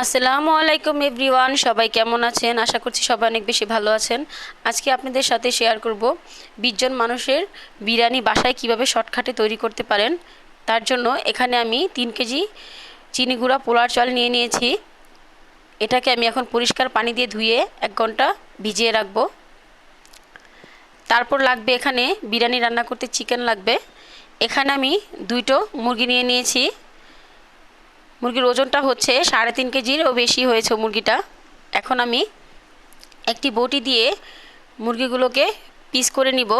আসসালামু আলাইকুম এভরিওয়ান, সবাই কেমন আছেন? আশা করছি সবাই অনেক বেশি ভালো আছেন। আজকে আপনাদের সাথে শেয়ার করব বিশজন মানুষের বিরিয়ানি বাসায় কীভাবে শর্টকাটে তৈরি করতে পারেন। তার জন্য এখানে আমি তিন কেজি চিনি গুঁড়া পোলার চাল নিয়ে নিয়েছি। এটাকে আমি এখন পরিষ্কার পানি দিয়ে ধুয়ে এক ঘণ্টা ভিজিয়ে রাখব। তারপর লাগবে এখানে বিরিয়ানি রান্না করতে চিকেন লাগবে। এখানে আমি দুইটো মুরগি নিয়ে নিয়েছি। মুরগির ওজনটা হচ্ছে সাড়ে তিন কেজিরও বেশি হয়েছে মুরগিটা। এখন আমি একটি বটি দিয়ে মুরগিগুলোকে পিস করে নিব।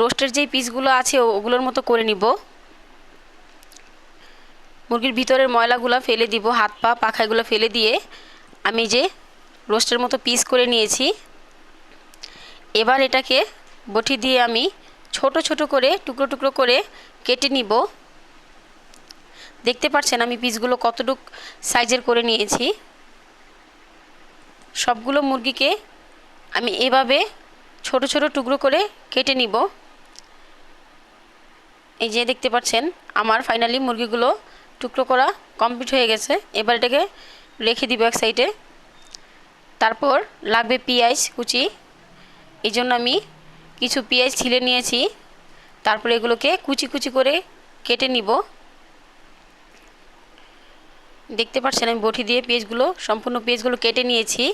রোস্টের যেই পিসগুলো আছে ওগুলোর মতো করে নিব। মুরগির ভিতরের ময়লাগুলো ফেলে দিব, হাত পা, পাখাগুলো ফেলে দিয়ে আমি যে রোস্টের মতো পিস করে নিয়েছি। এবার এটাকে বটি দিয়ে আমি ছোট ছোট করে, টুকরো টুকরো করে কেটে নিব। দেখতে পাচ্ছেন আমি পিসগুলো কতটুক সাইজের করে নিয়েছি। সবগুলো মুরগিকে আমি এভাবে ছোট ছোট টুকরো করে কেটে নিব। এই যে দেখতে পাচ্ছেন, আমার ফাইনালি মুরগিগুলো টুকরো করা কমপ্লিট হয়ে গেছে। এবার এটাকে রেখে দিব এক সাইডে তারপর লাগবে পেঁয়াজ কুচি। এই জন্য আমি কিছু পেঁয়াজ ছিলে নিয়েছি। তারপরে এগুলোকে কুচি কুচি করে কেটে নিব। দেখতে পাচ্ছেন আমি বটি দিয়ে পেঁয়াজগুলো, সম্পূর্ণ পেঁয়াজগুলো কেটে নিয়েছি।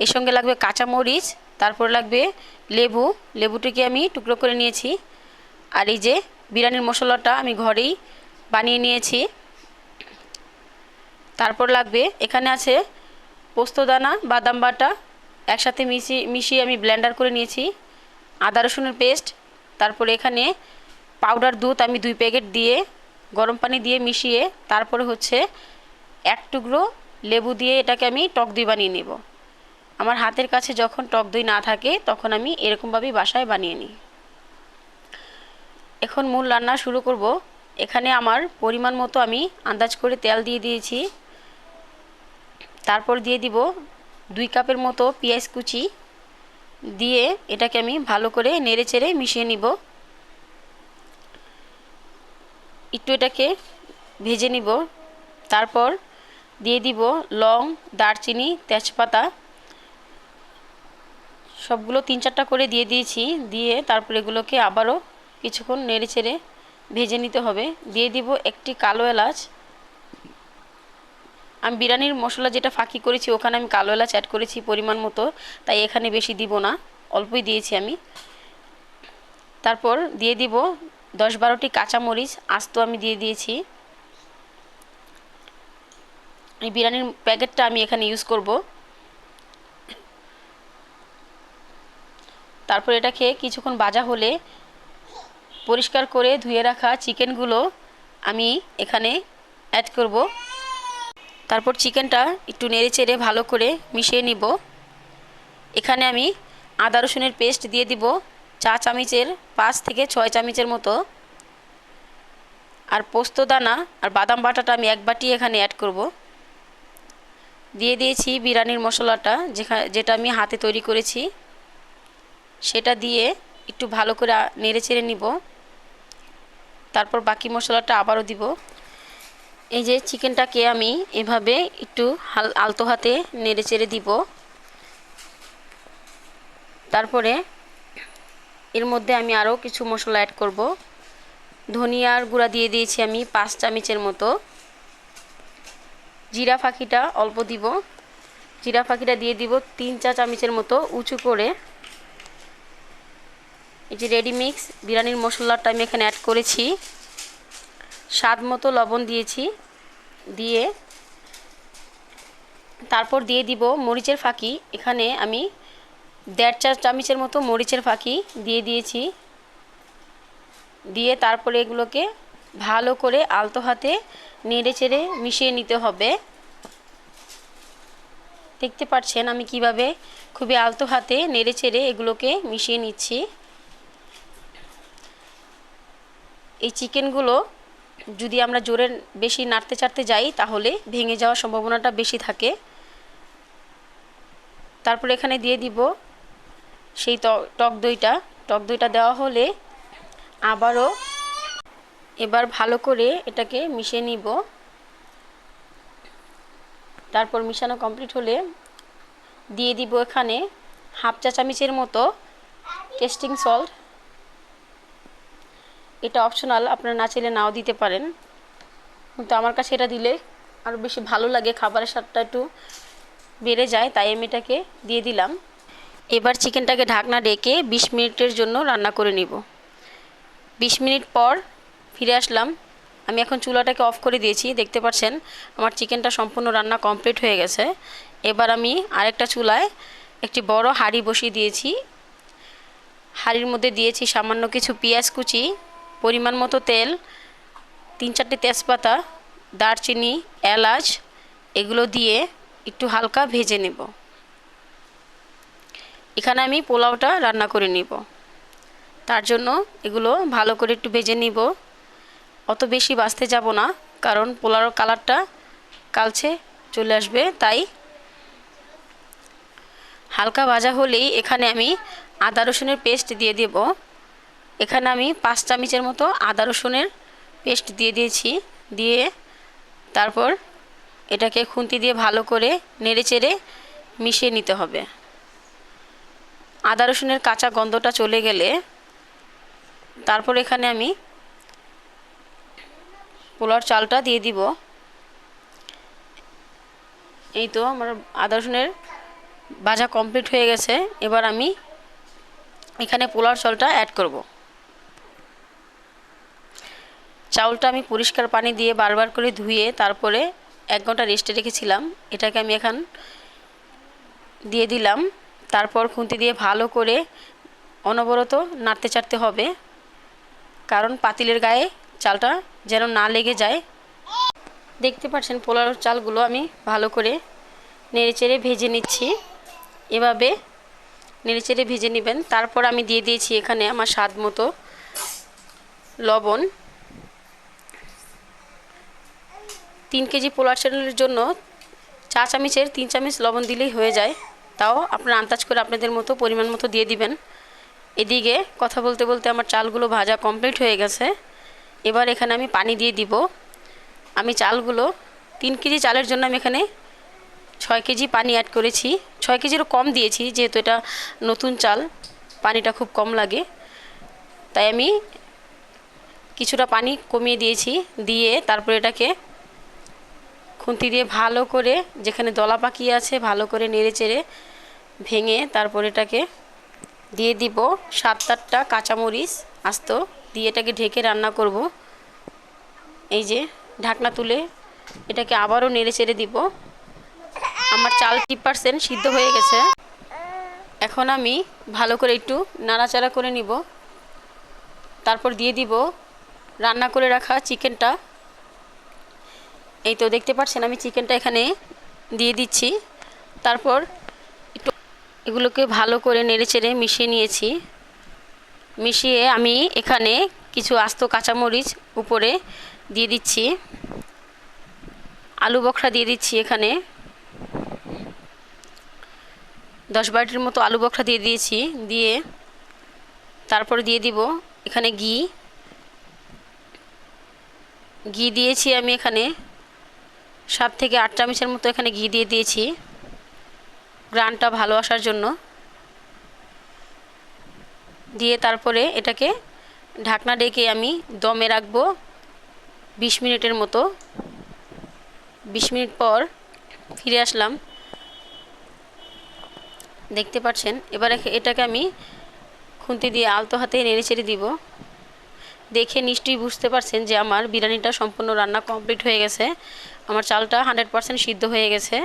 এর সঙ্গে লাগবে কাঁচামরিচ, তারপর লাগবে লেবু। লেবুটিকে আমি টুকরো করে নিয়েছি। আর এই যে বিরিয়ানির মশলাটা আমি ঘরেই বানিয়ে নিয়েছি। তারপর লাগবে, এখানে আছে পোস্তদানা, বাদাম বাটা। একসাথে মিশিয়ে মিশিয়ে আমি ব্লেন্ডার করে নিয়েছি। আদা রসুনের পেস্ট, তারপরে এখানে পাউডার দুধ আমি দুই প্যাকেট দিয়ে গরম পানি দিয়ে মিশিয়ে তারপরে হচ্ছে এক টুকরো লেবু দিয়ে এটাকে আমি টক দই বানিয়ে নেব। আমার হাতের কাছে যখন টক দই না থাকে তখন আমি এরকমভাবেই বাসায় বানিয়ে নিই। এখন মূল রান্না শুরু করব। এখানে আমার পরিমাণ মতো আমি আন্দাজ করে তেল দিয়ে দিয়েছি। তারপর দিয়ে দিব দুই কাপের মতো পেঁয়াজ কুচি। দিয়ে এটাকে আমি ভালো করে নেড়ে চেড়ে মিশিয়ে নিব। একটু এটাকে ভেজে নিব। তারপর দিয়ে দিব লং, দারচিনি, তেজপাতা। সবগুলো তিন চারটা করে দিয়ে দিয়েছি। দিয়ে তারপর এগুলোকে আবারও কিছুক্ষণ নেড়ে চেড়ে ভেজে নিতে হবে। দিয়ে দিব একটি কালো এলাচ। আমি বিরিয়ানির মশলা যেটা ফাঁকি করেছি, ওখানে আমি কালো এলাচ অ্যাড করেছি পরিমাণ মতো। তাই এখানে বেশি দিব না, অল্পই দিয়েছি আমি। তারপর দিয়ে দিব দশ বারোটি কাঁচামরিচ আস্ত আমি দিয়ে দিয়েছি। এই বিরিয়ানির প্যাকেটটা আমি এখানে ইউজ করব। তারপর এটাকে কিছুক্ষণ বাজা হলে পরিষ্কার করে ধুয়ে রাখা চিকেনগুলো আমি এখানে অ্যাড করব। তারপর চিকেনটা একটু নেড়ে চেড়ে ভালো করে মিশিয়ে নিব। এখানে আমি আদা রসুনের পেস্ট দিয়ে দিব। চা চামিচের পাঁচ থেকে ছয় চামিচের মতো। আর পোস্ত দানা আর বাদাম বাটাটা আমি এক বাটি এখানে অ্যাড করব। দিয়ে দিয়েছি বিরিয়ানির মশলাটা, যেখা, যেটা আমি হাতে তৈরি করেছি। সেটা দিয়ে একটু ভালো করে নেড়ে চেড়ে নিব। তারপর বাকি মশলাটা আবারও দিব। এই যে চিকেনটাকে আমি এভাবে একটু হাল, আলতো হাতে নেড়ে চেড়ে দিব। তারপরে এর মধ্যে আমি আরও কিছু মশলা অ্যাড করব। ধনিয়ার গুঁড়া দিয়ে দিয়েছি আমি পাঁচ চামচের মতো। জিরা ফাঁকিটা অল্প দিব। জিরা ফাঁকিটা দিয়ে দিব তিন চা চামচের মতো উঁচু করে। এই যে রেডি মিক্স বিরিয়ানির মশলাটা আমি এখানে অ্যাড করেছি। স্বাদ মতো লবণ দিয়েছি। দিয়ে তারপর দিয়ে দিব মরিচের ফাঁকি। এখানে আমি দেড় চা চামচের মতো মরিচের ফাঁকি দিয়ে দিয়েছি। দিয়ে তারপরে এগুলোকে ভালো করে আলতো হাতে নেড়ে চেড়ে মিশিয়ে নিতে হবে। দেখতে পাচ্ছেন আমি কীভাবে খুবই আলতো হাতে নেড়ে চেড়ে এগুলোকে মিশিয়ে নিচ্ছি। এই চিকেনগুলো যদি আমরা জোরে বেশি নাড়তে চাড়তে যাই তাহলে ভেঙে যাওয়ার সম্ভাবনাটা বেশি থাকে। তারপর এখানে দিয়ে দিব সেই টক দইটা টক দইটা দেওয়া হলে আবারও এবার ভালো করে এটাকে মিশিয়ে নিব। তারপর মিশানো কমপ্লিট হলে দিয়ে দিব এখানে হাফ চা চামচের মতো টেস্টিং সল্ট। এটা অপশনাল, আপনারা না চাইলে নাও দিতে পারেন। কিন্তু আমার কাছে এটা দিলে আরও বেশি ভালো লাগে, খাবারের স্বাদটা একটু বেড়ে যায়, তাই আমি এটাকে দিয়ে দিলাম। এবার চিকেনটাকে ঢাকনা ডেকে বিশ মিনিটের জন্য রান্না করে নিব। বিশ মিনিট পর ফিরে আসলাম। আমি এখন চুলাটাকে অফ করে দিয়েছি। দেখতে পাচ্ছেন, আমার চিকেনটা সম্পূর্ণ রান্না কমপ্লিট হয়ে গেছে। এবার আমি আরেকটা চুলায় একটি বড় হাঁড়ি বসিয়ে দিয়েছি। হাঁড়ির মধ্যে দিয়েছি সামান্য কিছু পেঁয়াজ কুচি, পরিমাণ মতো তেল, তিন চারটে তেজপাতা, দারচিনি, এলাচ, এগুলো দিয়ে একটু হালকা ভেজে নেব। এখানে আমি পোলাওটা রান্না করে নিব। তার জন্য এগুলো ভালো করে একটু ভেজে নিব। অত বেশি বাঁচতে যাব না, কারণ পোলাওর কালারটা কালচে চলে আসবে, তাই হালকা ভাজা হলেই এখানে আমি আদা রসুনের পেস্ট দিয়ে দেব। এখানে আমি পাঁচ চামচের মতো আদা রসুনের পেস্ট দিয়ে দিয়েছি, দিয়ে তারপর এটাকে খুন্তি দিয়ে ভালো করে নেড়ে চেড়ে মিশিয়ে নিতে হবে। আদা রসুনের কাঁচা গন্ধটা চলে গেলে তারপর এখানে আমি পোলার চালটা দিয়ে দিব। এই তো আমার আদা রসুনের ভাজা কমপ্লিট হয়ে গেছে। এবার আমি এখানে পোলার চালটা অ্যাড করব। চাউলটা আমি পরিষ্কার পানি দিয়ে বারবার করে ধুয়ে তারপরে এক ঘণ্টা রেস্টে রেখেছিলাম। এটাকে আমি এখন দিয়ে দিলাম। তারপর খুন্তি দিয়ে ভালো করে অনবরত নাড়তে চাড়তে হবে। কারণ পাতিলের গায়ে চালটা যেন না লেগে যায়। দেখতে পাচ্ছেন পোলার চালগুলো আমি ভালো করে নেড়েচেড়ে ভেজে নিচ্ছি। এভাবে নেড়েচেড়ে ভেজে নেবেন। তারপর আমি দিয়ে দিয়েছি এখানে আমার স্বাদ মতো লবণ। তিন কেজি পোলার চালের জন্য চা চামচের তিন চামচ লবণ দিলেই হয়ে যায়। তাও আপনারা আন্দাজ করে আপনাদের মতো, পরিমাণ মতো দিয়ে দিবেন। এদিকে কথা বলতে বলতে আমার চালগুলো ভাজা কমপ্লিট হয়ে গেছে। এবার এখানে আমি পানি দিয়ে দিব। আমি চালগুলো তিন কেজি চালের জন্য আমি এখানে ছয় কেজি পানি অ্যাড করেছি। ছয় কেজিরও কম দিয়েছি, যেহেতু এটা নতুন চাল, পানিটা খুব কম লাগে। তাই আমি কিছুটা পানি কমিয়ে দিয়েছি। দিয়ে তারপর এটাকে খুন্তি দিয়ে ভালো করে, যেখানে দলা পাকিয়ে আছে, ভালো করে নেড়ে চেড়ে ভেঙে তারপর এটাকে দিয়ে দিব। সাত আটটা কাঁচামরিচ আস্ত দিয়ে এটাকে ঢেকে রান্না করব। এই যে ঢাকনা তুলে এটাকে আবারও নেড়ে চেড়ে দিব। আমার চাল টি পার্সেন্ট সিদ্ধ হয়ে গেছে। এখন আমি ভালো করে একটু নাড়াচাড়া করে নিব। তারপর দিয়ে দিব রান্না করে রাখা চিকেনটা। এই তো দেখতে পাচ্ছেন, আমি চিকেনটা এখানে দিয়ে দিচ্ছি। তারপর একটু এগুলোকে ভালো করে নেড়েচেড়ে মিশিয়ে নিয়েছি। মিশিয়ে আমি এখানে কিছু আস্ত কাঁচামরিচ উপরে দিয়ে দিচ্ছি। আলু বখরা দিয়ে দিচ্ছি এখানে। দশ বারোটির মতো আলু বখরা দিয়ে দিয়েছি, দিয়ে তারপরে দিয়ে দিব এখানে ঘি। ঘি দিয়েছি আমি এখানে। সাত থেকে আট চামচের মতো এখানে ঘি দিয়ে দিয়েছি। গ্রানটা ভালো আসার জন্য। দিয়ে তারপরে এটাকে ঢাকনা ডেকে আমি দমে রাখব বিশ মিনিটের মতো। বিশ মিনিট পর ফিরে আসলাম। দেখতে পাচ্ছেন? এবার এটাকে আমি খুন্তি দিয়ে আলতো হাতে নেড়ে চেড়ে দিব। দেখে নিশ্চয়ই বুঝতে পারছেন যে আমার বিরিয়ানিটা সম্পূর্ণ রান্না কমপ্লিট হয়ে গেছে। আমার চালটা হান্ড্রেড পারসেন্ট সিদ্ধ হয়ে গেছে।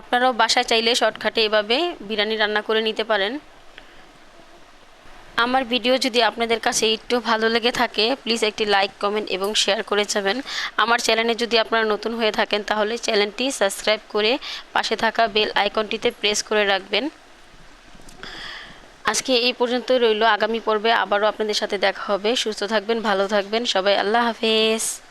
আপনারাও বাসায় চাইলে শর্টকাটে এভাবে বিরিয়ানি রান্না করে নিতে পারেন। আমার ভিডিও যদি আপনাদের কাছে একটু ভালো লেগে থাকে, প্লিজ একটি লাইক, কমেন্ট এবং শেয়ার করে যাবেন। আমার চ্যানেলে যদি আপনারা নতুন হয়ে থাকেন, তাহলে চ্যানেলটি সাবস্ক্রাইব করে পাশে থাকা বেল আইকনটিতে প্রেস করে রাখবেন। আজকে এই পর্যন্তই রইল। আগামী পর্বে আবারও আপনাদের সাথে দেখা হবে। সুস্থ থাকবেন, ভালো থাকবেন। সবাই আল্লাহ হাফেজ।